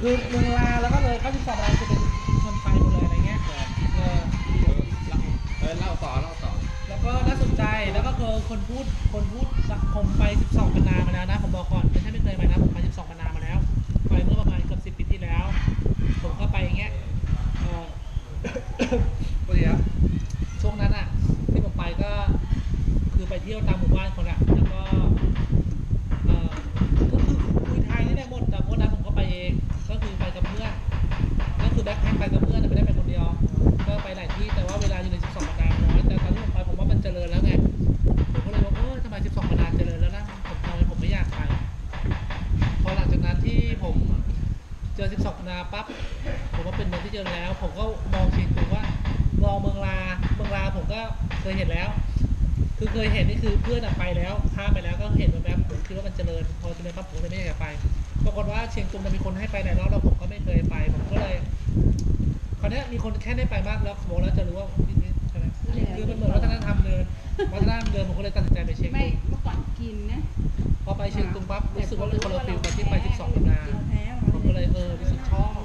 คือเมืองลาแล้วก็เลยเข้าที่สองลาจะเป็นชนไปหมดเลยอะไรเงี้ยเออเออเล่าต่อเล่าต่อ แล้วก็น่าสนใจแล้วก็คือคนพูดคนพูดผมไป 12ปันนามาแล้วนะผมบอกก่อนไม่ใช่ไม่เคยไปนะผมไป 12ปันนามาแล้วไปเมื่อประมาณเกือบ10ปีที่แล้ว ผมก็ไปอย่างเงี้ยเออปกติแล้วช่วงนั้นอะที่ผมไปก็คือไปเที่ยวตามหมู่บ้านคนอะแล้วก็ เจอ12ปันนาปั๊บผมว่าเป็นเมืองที่เจริญแล้ว ผมก็มองเชียงตุงว่ามองเมืองลาเมืองลาผมก็เคยเห็นแล้ว คือเคยเห็นนี่คือเพื่อนอะไปแล้วข้ามไปแล้วก็เห็นแบบๆผมคิดว่ามันเจริญพอเจริญปั๊บผมเลยไม่อยากจะไปปรากฏว่าเชียงตุงมันมีคนให้ไปหลายรอบแล้วผมก็ไม่เคยไปผมก็เลยคราวเนี้ยมีคนแค่ได้ไปมากแล้วบอกแล้วจะรู้ว่าที่นี่ใช่ไหมคือมันเหมือนวัฒนธรรมเดินวัฒนธรรมเดินผมก็เลยตัดสินใจไปเชียงไม่ตุงเมื่อก่อนกินนะพอไปเชียงตุงปั๊บรู้สึกว่าเป็นคนละฟิลกับที่ไป12ปันนากินแท้ผมก็ เลยเออรู้สึกชอบ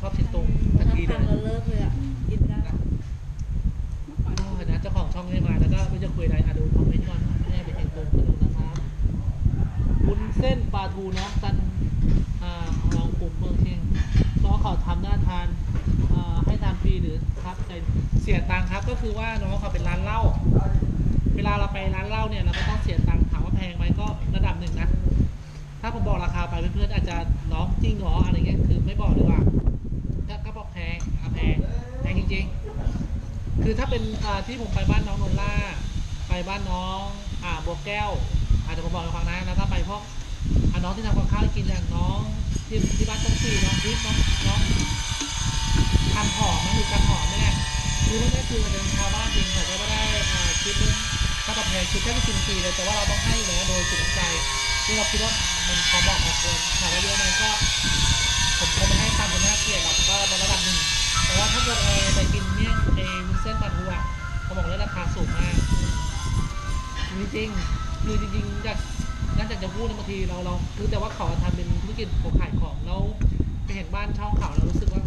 ชอบเชียงตุงทันทีเลยทำแล้วเลิกเลยอะกินได้เมื่อก่อนโอ้ยนะเจ้าของช่องนี้มาแล้วก็ไม่รู้จะคุยอะไรอะดูคอมเมนต์ก่อนแม่ไปเชียงตุงมาดูนะครับวุ้นเส้นปลาทูน้องตันอ่าลองกลุ่มเมืองเชียงน้องเขาทำหน้าทานอ่าให้ทานฟรีหรือครับใจเสียตังค์ครับ ก็คือว่าน้องเขาเป็นร้านเหล้าเวลาเราไปร้านเหล้าเนี่ยเราก็ต้องเสียตังค์ถามว่าแพงไหมก็ระดับหนึ่งนะ ถ้าผมบอกราคาไปเพื่อนๆอาจจะน้องจริงเหรออะไรเงี้ยคือไม่บอกดีกว่าถ้าก็บอกแพงอะแพงแพงจริงๆ คือถ้าเป็นที่ผมไปบ้านน้องนนล่า ไปบ้านน้องอ่าบัวแก้วอาจจะผมบอกให้ฟังนะแล้วถ้าไปพวกอ่าน้องที่ทำกับข้าวกินอย่างน้องที่ที่บ้านต้นสี่น้องทิพย์น้องน้องทำหอมนคือการหอมเนี่ยคือไม่ได้คือมันเป็นชาวบ้านจริงแต่ก็ไม่ได้อ่าคิดเรื่องค่าตอบแทนคือแค่ไม่กินฟรีเลยแต่ว่าเราต้องให้อยู่แล้วโดยสุดใจ ที่เราคิดว่ามันพอเหมาะพอควรถามว่าเยอะไหมก็ผมคงไม่ให้ตามเป็นหน้าเกลียดหรอกก็ในระดับหนึ่งแต่ว่าถ้าเกิดเออไปกินเนี่ยเอวุ้นเส้นปลาทูอะเขาบอกเลยราคาสูงมากจริงๆคือจริงๆอยากน่าจะจะพูดนบางทีเราเราคือแต่ว่าเขาทำเป็นธุรกิจของขายของแล้วไปเห็นบ้านช่องเขาเรารู้สึกว่า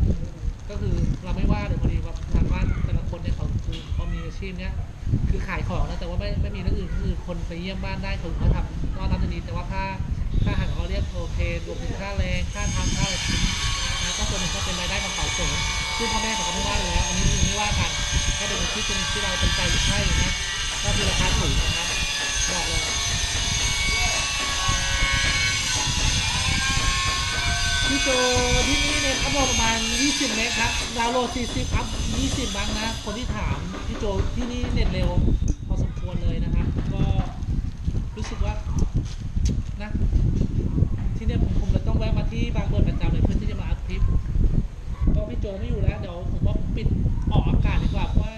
ก็คือเราไม่ว่าเลยพอดีว่าทางบ้านแต่ละคนเนี่ยเขาคือเขามีอาชีพเนี้ยคือขายของนะแต่ว่าไม่ไม่มีเรื่องอื่นคือคนไปเยี่ยมบ้านได้เขาเขาทำ ก็รับจะดีแต่ว่าค่าค่าอาหารเขาเรียกโอเครวมถึงค่าแรงค่าทำค่าอะไรทิ้งนะก็ส่วนหนึ่งก็เป็นรายได้ของเขาเสริมซึ่งพ่อแม่เขาก็ไม่ว่าเลยแล้วอันนี้ยังไม่ว่ากันก็เป็นอาชีพเป็นที่เราเป็นใจให้นะก็คือราคาถูกนะครับบอกเลยพี่โจที่นี่เนี่ยเขาบประมาณ 20 เมตรครับดาวโหลด 40อัพ20บ้างนะ คนที่ถามพี่โจที่นี่เน็ตเร็วพอสมควรเลยนะครับ ก็รู้สึกว่า นะที่เนี่ยผมผมเลยต้องแวะมาที่บางเบิร์ประจำเลยเพื่อที่จะมาอัดคลิปก็พี่โจไม่อยู่แล้วเดี๋ยวผมว่าผมปิดออกอากาศดีกว่าเพราะว่า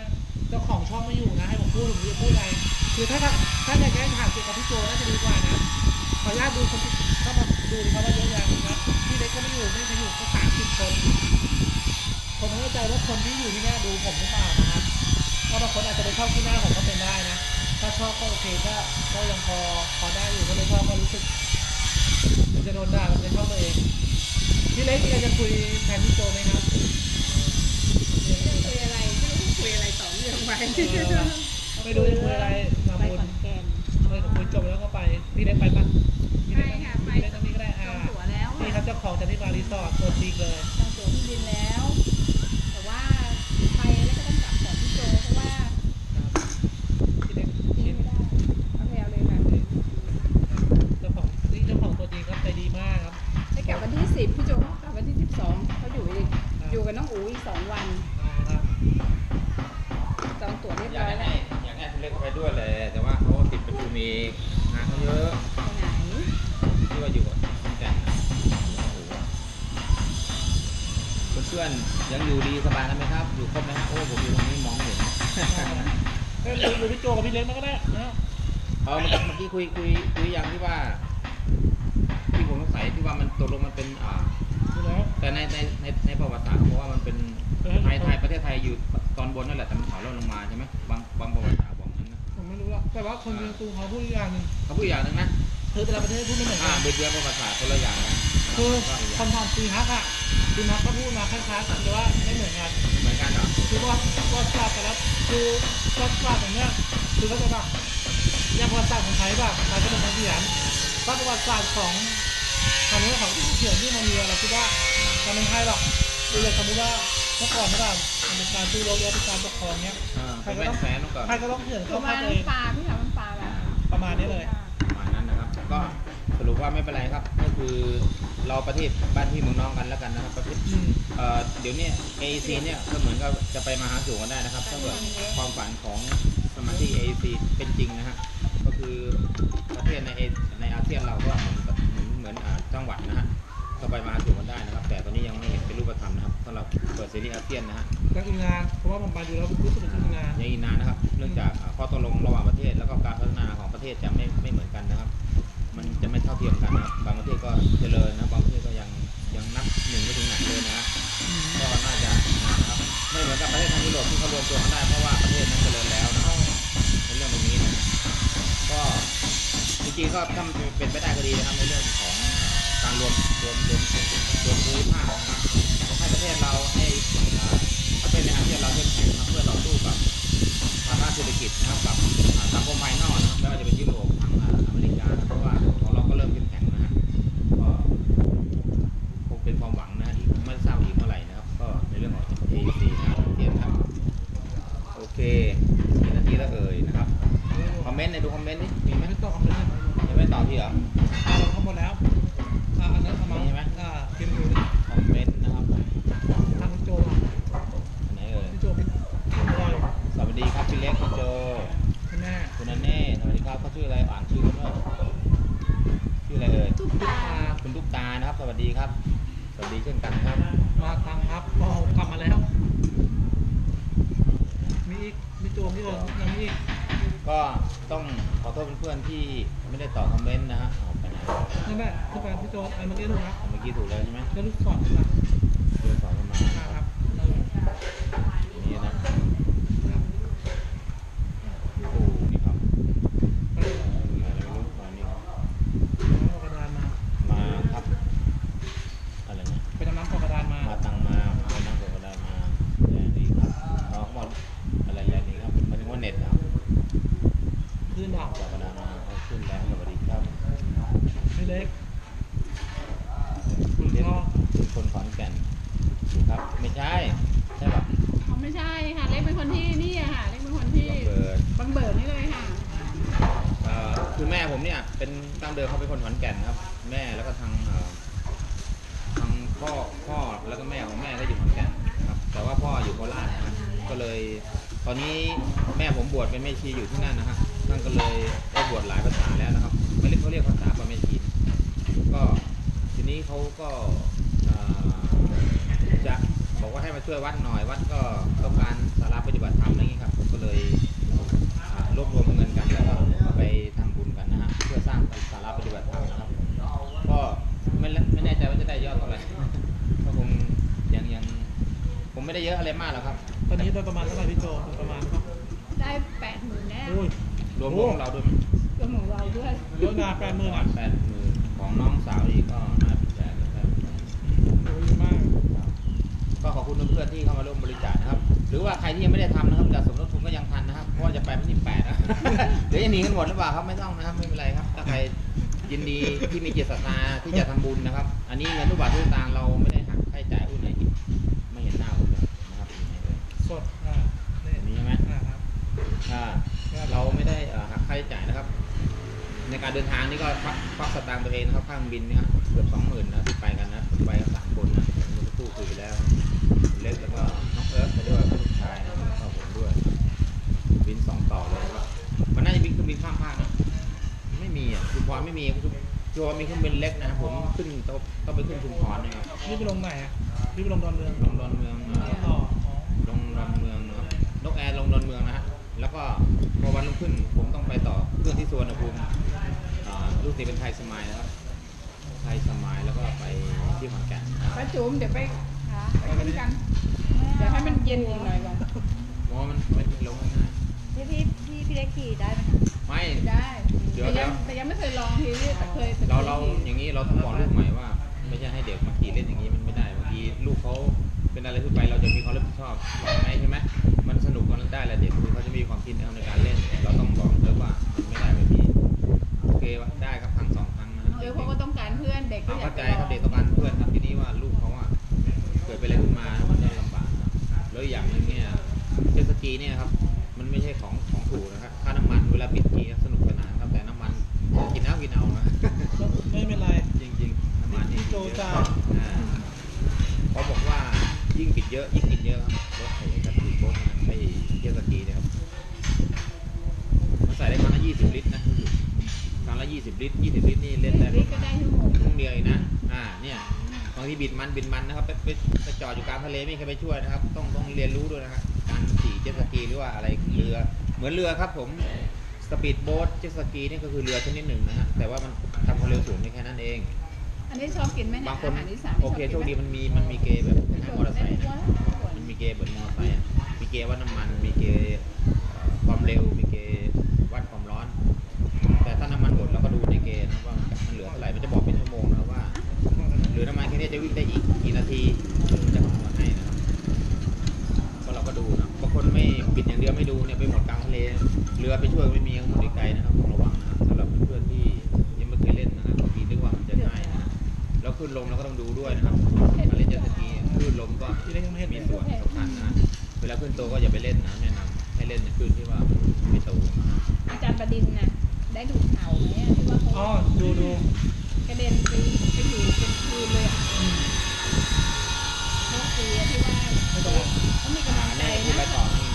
เจ้าของช่องไม่อยู่นะให้ผมพูดผมจะพูดอะไรคือถ้าถ้าอยากจะให้ถามเกี่ยวกับพี่โจน่าจะดีกว่านะขออนุญาตดูคนที่เข้ามาดูดีครับว่าเยอะยังนะพี่เล็กก็ไม่อยู่ไม่ใช่อยู่ก็สามสิบคนผมไม่แน่ใจว่าคนที่อยู่ที่นี่ดูผมหรือเปล่านะครับเพราะบางคนอาจจะไปชอบที่หน้าผมก็เป็นได้นะ ถ้าชอบก็โอเคก็ก็ยังพอพอได้อยู่ก็ไม่ชอบก็รู้สึกมันจะโดนด่ามันจะชอบตัวเองพี่เล็กมีอะไรจะคุยแทนพี่โจไหมครับคุยอะไรไม่รู้คุยอะไรต่อเนื่องไปไม่รู้จะคุยอะไรมาไปบุญขอนแก่นเลยผมคุยจบแล้วก็ไปพี่เล็กไปปะพี่ไปเล็กค่ะไปพี่เล็กตรงนี้ก็ได้จอ่าองตั๋วแล้วนี่ครับเจ้าของจันทิมารีสอร์ทตัวจริงเลยจองตั๋วที่ดินแล้ว อยู่กับพี่แต่เพื่อนๆยังอยู่ดีสบายกันไหมครับ อยู่ครบไหมครับโอ้ผมอยู่ตรงนี้มองไม่เห็นเอ้ยดูพี่โจกับพี่เล็กมันก็ได้นะเออเมื่อกี้เมื่อกี้คุยคุยคุยอย่างที่ว่า ที่ผมสงสัยที่ว่ามันตกลงมันเป็นอ่าดูแล้วแต่ในในในในประวัติศาสตร์เขาบอกว่ามันเป็นไทยไทยประเทศไทยอยู่ตอนบนนั่นแหละแต่มันถอยร่นลงมาใช่ไหมบางบางประวัติศาสตร์บอกงั้นนะผมไม่รู้ละแต่ว่าคนเมืองกรุงเขาพูดอีกอย่างหนึ่งเขาพูดอีกอย่างหนึ่งนะ คือแต่ละประเทศพูดไม่เหมือนอ่ากัน เบียดเบียนประวัติศาสตร์คนละอย่างกันคือก็อีกอย่างคำถามซีฮักอะซีฮักก็พูดมาคล้ายๆกันแต่ว่าไม่เหมือนกัน เหมือนกันเหรอคือว่าว่าศาสตร์แต่ละคือว่าศาสตร์อย่างเนี้ยคือก็จะแบบอย่างประวัติศาสตร์ของไทยแบบไทยก็เป็นคนเขียนถ้าประวัติศาสตร์ของทางนี้เขาเขียนที่มันมีอะไรคิดว่ามันไม่ใช่หรอกคืออย่างสมมติว่าเมื่อก่อนเมื่อก่อนมันเป็นการสู้รบหรือว่าเป็นการปกครองเนี้ยอ่าเป็นแว่นแฟนก่อนใครก็ต้องเขียนปเข้าระภามาพณตัวเองปลาพี่ถามมันปลาแบบ ประมาณนี้เลย ก็สรุปว่าไม่เป็นไรครับก็คือเราประเทศบ้านพี่เมืองน้องกันแล้วกันนะครับประเทศอืมเอ่อเดี๋ยวเนี้ AEC เนี่ยก็เหมือนกับจะไปมาหาสู่กันได้นะครับถ้าเกิดความฝันของสมาชิก AEC เป็นจริงนะฮะก็คือประเทศใน A- ในอาเซียนเราก็เหมือนกับเหมือนเหมือนอ่าจังหวัดนะฮะก็ไปมาหาสู่กันได้นะครับ แต่ตอนนี้ยังไม่เห็นเป็นรูปธรรมนะครับสำหรับเปิดซีรีส์อาเซียนนะฮะยังอีกนานเพราะว่าผมไปดูแล้วรู้สึกว่าอีกนาน ยังอีกนานนะครับ เนื่องจากอ่าข้อตกลงระหว่างประเทศแล้วก็การพัฒนาของประเทศจะไม่ไม่เหมือนกันนะครับ มันจะไม่เท่าเทียมกันนะบางประเทศก็เจริญนะบางประเทศก็ยังยังนับหนึ่งไม่ถึงไหนเลยนะก็น่าจะนะครับไม่เหมือนกับประเทศทางยุโรปที่เขารวมตัวกันได้เพราะว่าประเทศนั้นเจริญแล้วนะในเรื่องตรงนี้นะก็จริงๆก็ถ้าเป็นไปได้ก็ดีนะครับในเรื่องของการรวมรวมรวมรวมภูมิภาคนะครับให้ประเทศเราให้ประเทศในอาเซียนเราเข้มแข็งครับเพื่อต่อสู้กับภาวะเศรษฐกิจนะครับกับอ่าสังคมภายนอก อีกมีโจมีเลยยังมีอีกก็ต้องขอโทษเพื่อนๆที่ไม่ได้ตอบคอมเมนต์นะฮะออกไปไหนนั่นแหละที่แฟนพี่โจอันเมื่อกี้ถูกนะเมื่อกี้ถูกแล้วใช่ไหมแล้วลูกศรขึ้นมา เรื่องสองกันมา อ่า นะ ค ค รั รั บบ เออ นี่นะ ครับ โอ้โหนี่ครับ ไป มาอะไรไม่รู้ตอนนี้ เอากระดานมา มาครับอะไรนะ ไปดำน้ำเอากระดานมา มาตังมาไปนั่งกับกระดาษมาแรงดีครับเขาบอกอะไรแรงดีครับหมายถึงว่าเน็ตครับ ขึ้นดอก จากกระดาษมาเขาขึ้นแรงสวัสดีครับ ไม่เล็ก คุณ เรียน พ่อ คุณคนขอนแก่นครับ ไม่ใช่ใช่ป่ะ เขาไม่ใช่ค่ะ เล็กเป็นคนที่นี่อะค่ะ เล็กเป็นคนที่ เบิร์ด บังเบิดนี่เลยค่ะ เอ่อคือแม่ ผมเนี่ยเป็นตั้งเดิมเขาเป็นคนขอนแก่นครับ แม่แล้วก็ทางทางพ่อพ่อแล้วก็แม่ของแม่ก็อยู่ขอนแก่นครับ แต่ว่าพ่ออยู่โคราชนะครับก็เลย ตอนนี้แม่ผมบวชเป็นแม่ชีอยู่ที่นั่นนะครับท่านก็เลยได้บวชหลายภาษาแล้วนะครับ ไม่เรียกเขาเรียกภาษาป่าแม่ชีก็ทีนี้เขาก็จะบอกว่าให้มาช่วยวัดหน่อยวัดก็ต้องการสาราปฏิบัติธรรมอะไรอย่างนี้ครับก็เลย ไม่ได้เยอะอะไรมากหรอกครับ ตอนนี้โดยประมาณเท่าไหร่พี่โจโดยประมาณครับได้แปดหมื่นแน่โอ้ยรวมของเราด้วยไหมรวมของเราด้วยเยอะงานแปดหมื่นประมาอะณแปดหมื่นของน้องสาวอีกก็น่าเป็นแสนแปดหมื่นโอ้ยเยอะมากก็ขอบคุณเพื่อนๆที่เข้ามาร่วมบริจาคนะครับ หรือว่าใครที่ยังไม่ได้ทำนะครับจะสมทบทุนก็ยังทันนะครับเพราะว่าจะไปวันที่แปดนะเดี๋ยวจะหนีกันหมดหรือเปล่าครับไม่ต้องนะครับไม่เป็นไรครับถ้าใครยินดีที่มีจิตศรัทธาที่จะทำบุญนะครับ อันนี้เงินทุกบาททุกสตางค์เราไม่ได้ เราไม่ได้เอ่อหักค่าใช้จ่ายนะครับ ในการเดินทางนี่ก็ควักควักสตางค์ตัวเองนะครับค่าเครื่องบินเนี่ยเกือบสองหมื่นนะที่ไปกันนะผมไปกันสามคนนะผมก็ตู้คุยไปแล้ว เล็กแล้วก็น้องเอิร์ธไปด้วยลูกชายนะแล้วก็ผมด้วยบินสองต่อเลยครับมันน่าจะมีเครื่องบินข้ามภาคนะไม่มีอะชุมพรไม่มีชุมพรมีเครื่องบินเล็กนะผมขึ้นต้องต้องไปขึ้นชุมพรนะครับนี่ไปลงไหนอะนี่ไปลงดอนเมืองลงดอนเมืองอ่าอ๋ออ๋อลงดอนเมืองนะครับนกแอร์ลงดอนเมืองนะฮะ แล้วก็พอวันรุ่งขึ้นผมต้องไปต่อเครื่องที่สวนอุณหภูมิลูกศิษย์เป็นไทยสมัยนะครับไทยสมัยแล้วก็ไปที่ขอนแก่นป้าจุ๋มเดี๋ยวไปหาไปกินกันเดี๋ยวให้มันเย็นอีกหน่อยก่อนมอมันมันลงง่ายพี่พี่พี่พี่ได้ขี่ได้ไหมไม่ได้เดี๋ยวแต่ยังไม่เคยลองทีนี่แต่เคยเราเราอย่างนี้เราต้องบอกลูกใหม่ว่า ไม่ใช่ให้เด็กมาขี่เล่นอย่างนี้มันไม่ได้บางทีลูกเขาเป็นอะไรขึ้นไปเราจะมีความรับผิดชอบไหมใช่ไหมมันสนุกก็ได้แหละเด็ก จเยอะจ่าเขาบอกว่ายิ่งปิดเยอะยิ่งกินเยอะครับรถไอ้กระถิ่นรถไอ้เจสกีเนี่ยครับมันใส่ได้ครั้งละยี่สิบลิตรนะครั้งละยี่สิบลิตรยี่สิบลิตรนี่เล่นได้ประก็มาณได้ชั่งเดียวเองนะอ่าเนี่ยบางทีบิดมันบิดมันนะครับไปไปไปจอดอยู่กลางทะเลไม่มีใครไปช่วยนะครับ ต้องต้องเรียนรู้ด้วยนะครับการขี่เจสกีหรือว่าอะไรเรือ เหมือนเรือครับผมสปีดโบ๊ทเจสกีนี่ก็คือเรือชนิดหนึ่งนะฮะแต่ว่ามันทำความเร็วสูงได้แค่นั้นเอง อันนี้ชอบกินไหมเนี่ยบางคน อาหารอีสานโอเคโชคดีมันมีมันมีเกย์แบบให้มอเตอร์ไซค์นะมันมีเกย์เหมือนมอเตอร์ไซค์อะมีเกย์วัดน้ำมัน มีเกย์เอ่อความเร็ว มีเกย์วัดความร้อน แต่ถ้าน้ำมันหมดเราก็ดูในเกณฑ์นะว่ามันเหลือเท่าไหร่ มันจะบอกเป็นชั่วโมงนะว่าเหลือน้ำมันแค่นี้จะวิ่งได้อีกกี่นาทีมันจะคำนวณให้นะครับก็เราก็ดูนะบางคนไม่ปิดอย่างเดียวไม่ดูเนี่ยไปหมดกลางทะเล เรือไปช่วยไม่มีหมดไกลๆนะครับ ขึ้นลมเราก็ต้องดูด้วยนะครับมาเล่นเจ็ตะกี้ขึ้นลมก็มีส่วนสำคัญนะเวลาขึ้นโตก็อย่าไปเล่นนะแนะนำให้เล่นขึ้นที่ว่าไม่โตอาจารย์ประดินน่ะได้ดูเข่าไหมที่ว่าเขาอ๋อดูดูกระเด็นไปไปอยู่เป็นคืนเลยอะโชคดีที่ว่าไม่โเขามีกำลังใจนะ